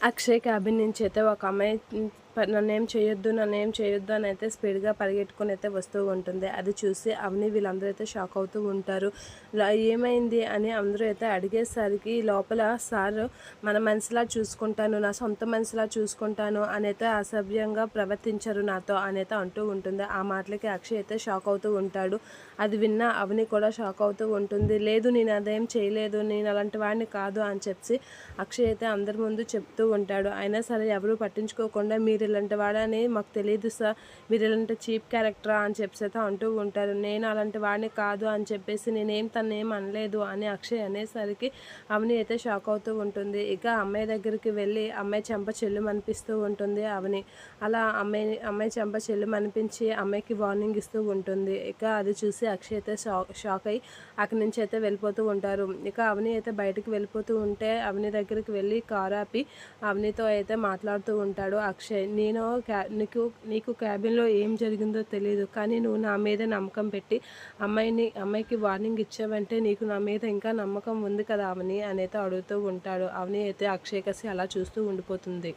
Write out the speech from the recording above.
Akshay cabin నుంచి అయితే ఒక అమ్మాయి నన్నేం చేయొద్దు నన్నేం చేయొద్దు అని అయితే స్పీడ్గా పరిగెట్టుకుని అయితే వస్తూ ఉంటుంది. అది చూసి అవని వీళ్ళందరూ అయితే షాక్ అవుతూ ఉంటారు. ఏమైంది అని అందరూ అయితే అడిగేసరికి లోపల సార్ మన మనసులా చూసుకుంటాను నా సొంత మనసులా చూసుకుంటాను అని అయితే అసభ్యంగా ప్రవర్తించరు నాతో అని అయితే అంటూ ఉంటుంది. ఆ మాటలకి అక్షయ్ అయితే షాక్ అవుతూ ఉంటాడు. అది విన్న అవని కూడా షాక్ అవుతూ ఉంటుంది. లేదు నేను అదేం చేయలేదు నేను అలాంటి వాడిని కాదు అని చెప్పి అక్షయ్ అయితే అందరి ముందు చెప్తూ ఉంటాడు. అయినా సరే ఎవరు పట్టించుకోకుండా మీరు ఇలాంటి వాడని మాకు తెలియదు సార్. మీరు ఇలాంటి చీప్ క్యారెక్టరా అని చెప్పేసి అయితే అంటూ ఉంటారు. నేను అలాంటి వాడిని కాదు అని చెప్పేసి నేనేం తను ఏం అనలేదు అని అక్షయ్ అనేసరికి అవని అయితే షాక్ అవుతూ ఉంటుంది. ఇక అమ్మాయి దగ్గరికి వెళ్ళి అమ్మాయి చెంప చెల్లు అనిపిస్తూ ఉంటుంది అవని. అలా అమ్మాయి అమ్మాయి చెంప చెల్లు అనిపించి అమ్మాయికి వార్నింగ్ ఇస్తూ ఉంటుంది. ఇక అది చూసి అక్షయ్ అయితే షాక్ షాక్ అయ్యి అక్కడి నుంచి అయితే వెళ్ళిపోతూ ఉంటారు. ఇక అవని అయితే బయటకు వెళ్ళిపోతూ ఉంటే అవని దగ్గరికి వెళ్ళి కారు ఆపి అవనితో అయితే మాట్లాడుతూ ఉంటాడు అక్షయ్. నేను క్యా నీకు నీకు క్యాబిన్లో ఏం జరిగిందో తెలియదు కానీ నువ్వు నా మీద నమ్మకం పెట్టి అమ్మాయిని అమ్మాయికి వార్నింగ్ ఇచ్చావంటే నీకు నా మీద ఇంకా నమ్మకం ఉంది కదా అవని అని అయితే అడుగుతూ ఉంటాడు. అవని అయితే అక్షయ్ కసి అలా చూస్తూ ఉండిపోతుంది.